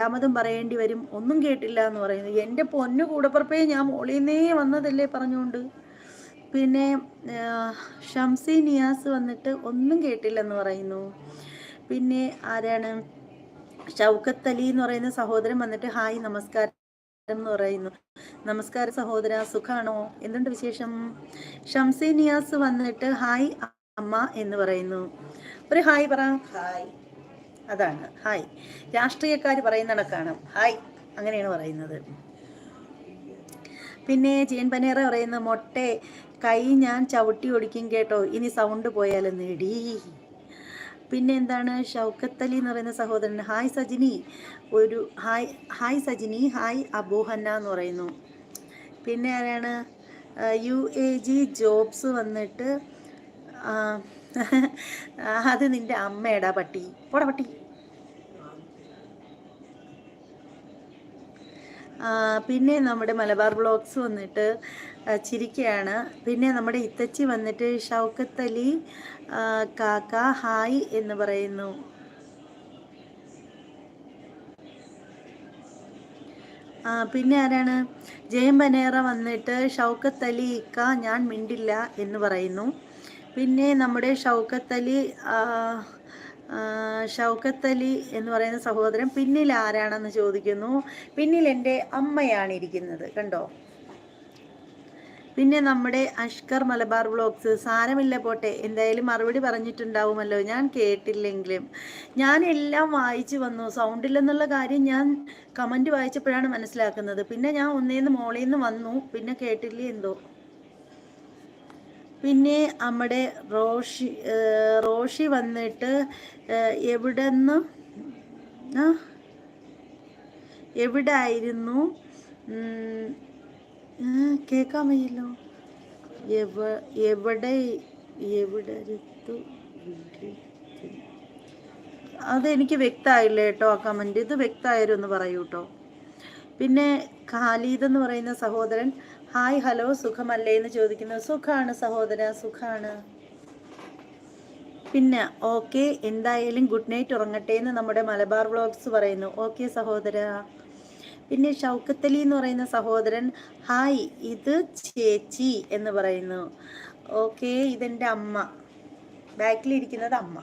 രണ്ടാമതും പറയേണ്ടി വരും. ഒന്നും കേട്ടില്ല എന്ന് പറയുന്നത് എന്റെ പൊന്നു കൂടപ്പുറപ്പേ ഞാൻ മോളിന്നേ വന്നതല്ലേ പറഞ്ഞുകൊണ്ട്. പിന്നെ ഷംസി നിയാസ് വന്നിട്ട് ഒന്നും കേട്ടില്ലെന്ന് പറയുന്നു. പിന്നെ ആരാണ്? ഷൗക്കത്ത് അലി എന്ന് പറയുന്ന സഹോദരൻ വന്നിട്ട് ഹായ് നമസ്കാരം എന്ന് പറയുന്നു. നമസ്കാരം സഹോദര സുഖാണോ? എന്തുണ്ട് വിശേഷം? ഷംസി നിയാസ് വന്നിട്ട് ഹായ് അമ്മ എന്ന് പറയുന്നു. ഒരു ഹായ് പറ. ഹായ്. അതാണ്. ഹായ്. രാഷ്ട്രീയക്കാർ പറയുന്നിടക്കാണ് ഹായ്. അങ്ങനെയാണ് പറയുന്നത്. പിന്നെ ജീൻ പനേറ പറയുന്ന മൊട്ടെ കൈ ഞാൻ ചവിട്ടി ഒടിക്കും കേട്ടോ. ഇനി സൗണ്ട് പോയാലും നേടി പിന്നെ എന്താണ്? ഷൗക്കത്ത് അലി എന്ന് പറയുന്ന സഹോദരൻ. ഹായ് സജിനി. ഒരു hi hi Sajini. Hi Abuhanna എന്ന് പറയുന്നു. പിന്നെ ആരാണ്? യു എ ജി ജോബ്സ് വന്നിട്ട് അത് നിന്റെ അമ്മയടാ പട്ടി. പോടാ പട്ടി. പിന്നെ നമ്മുടെ മലബാർ ബ്ലോഗ്സ് വന്നിട്ട് ചിരിക്കുകയാണ് പിന്നെ നമ്മുടെ ഇത്തച്ചി വന്നിട്ട് ഷൗക്കത്ത് അലി കാക്ക ഹായ് എന്ന് പറയുന്നു. പിന്നെ ആരാണ്? ജയം ബനേറ വന്നിട്ട് ഷൗക്കത്ത് അലി ഇക്ക ഞാൻ മിണ്ടില്ല എന്ന് പറയുന്നു. പിന്നെ നമ്മുടെ ഷൗക്കത്തലി ഷൗക്കത്തലി എന്ന് പറയുന്ന സഹോദരൻ പിന്നിൽ ആരാണെന്ന് ചോദിക്കുന്നു. പിന്നിൽ എന്റെ അമ്മയാണ് ഇരിക്കുന്നത്. കണ്ടോ? പിന്നെ നമ്മുടെ അഷ്കർ മലബാർ വ്ളോഗ്സ് സാരമില്ല പോട്ടെ എന്തായാലും മറുപടി പറഞ്ഞിട്ടുണ്ടാവുമല്ലോ. ഞാൻ കേട്ടില്ലെങ്കിലും. ഞാൻ എല്ലാം വായിച്ചു വന്നു. സൗണ്ടില്ലെന്നുള്ള കാര്യം ഞാൻ കമന്റ് വായിച്ചപ്പോഴാണ് മനസ്സിലാക്കുന്നത്. പിന്നെ ഞാൻ ഒന്നേന്ന് മോളിൽ നിന്ന് വന്നു. പിന്നെ കേട്ടില്ലേ എന്തോ? പിന്നെ നമ്മുടെ റോഷി റോഷി വന്നിട്ട് എവിടെ നിന്ന് എവിടെ ആയിരുന്നു കേൾക്കാൻ വയ്യല്ലോ. എവ എവിടെ എവിടെ അതെനിക്ക് വ്യക്തമായില്ല കേട്ടോ ആ കമന്റ് ഇത് വ്യക്തമായിരുന്നു പറയൂ കേട്ടോ. പിന്നെ ഖാലിദ് എന്ന് പറയുന്ന സഹോദരൻ ഹായ് ഹലോ സുഖമല്ലേ എന്ന് ചോദിക്കുന്നു. സുഖമാണ് സഹോദര സുഖമാണ് പിന്നെ ഓക്കെ എന്തായാലും ഗുഡ് നൈറ്റ് ഉറങ്ങട്ടെ എന്ന് നമ്മുടെ മലബാർ വ്ളോഗ്സ് പറയുന്നു. ഓക്കെ സഹോദര. പിന്നെ ഷൗക്കത്തലി എന്ന് പറയുന്ന സഹോദരൻ ഹായ് ഇത് ചേച്ചി എന്ന് പറയുന്നു. ഓക്കെ ഇതെന്റെ അമ്മ. ബാക്കിലിരിക്കുന്നത് അമ്മ.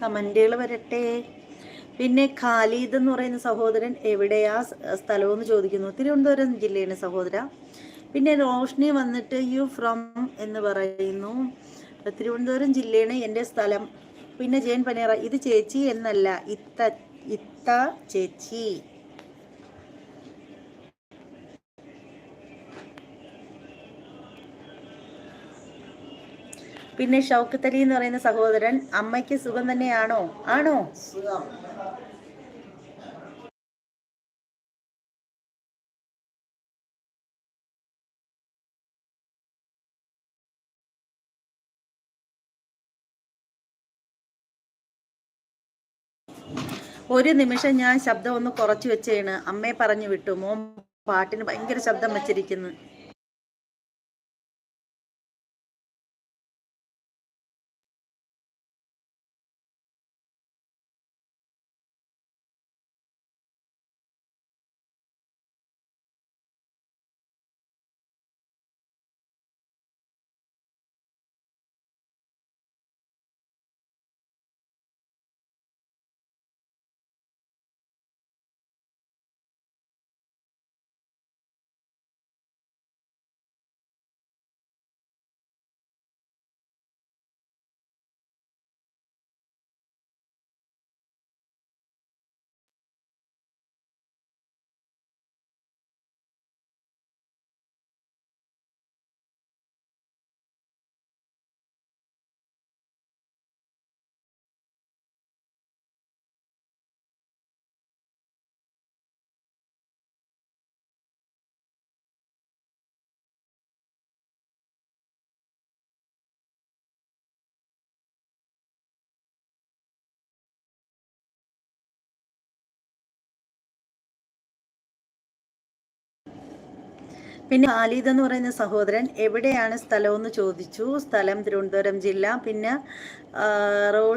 കമന്റുകൾ വരട്ടെ. പിന്നെ ഖാലിദ് എന്ന് പറയുന്ന സഹോദരൻ എവിടെയാ സ്ഥലമെന്ന് ചോദിക്കുന്നു. തിരുവനന്തപുരം ജില്ലയാണ് സഹോദര. പിന്നെ റോഷ്നി വന്നിട്ട് യു ഫ്രം എന്ന് പറയുന്നു. തിരുവനന്തപുരം ജില്ലയാണ് എന്റെ സ്ഥലം. പിന്നെ ജയൻ പനേറ ഇത് ചേച്ചി എന്നല്ല ഇത്ത ഇത്ത ചേച്ചി. പിന്നെ ഷൗക്കത്തലി എന്ന് പറയുന്ന സഹോദരൻ അമ്മയ്ക്ക് സുഖം തന്നെയാണോ? ആണോ? ഒരു നിമിഷം ഞാൻ ശബ്ദം ഒന്ന് കുറച്ചു വെച്ചേണ്. അമ്മയെ പറഞ്ഞു വിട്ടു. മോൻ പാട്ടിന് ഭയങ്കര ശബ്ദം വെച്ചിരിക്കുന്നു. പിന്നെ ഖാലിദ് എന്ന് പറയുന്ന സഹോദരൻ എവിടെയാണ് സ്ഥലമെന്ന് ചോദിച്ചു. സ്ഥലം തിരുവനന്തപുരം ജില്ല. പിന്നെ റോഡ്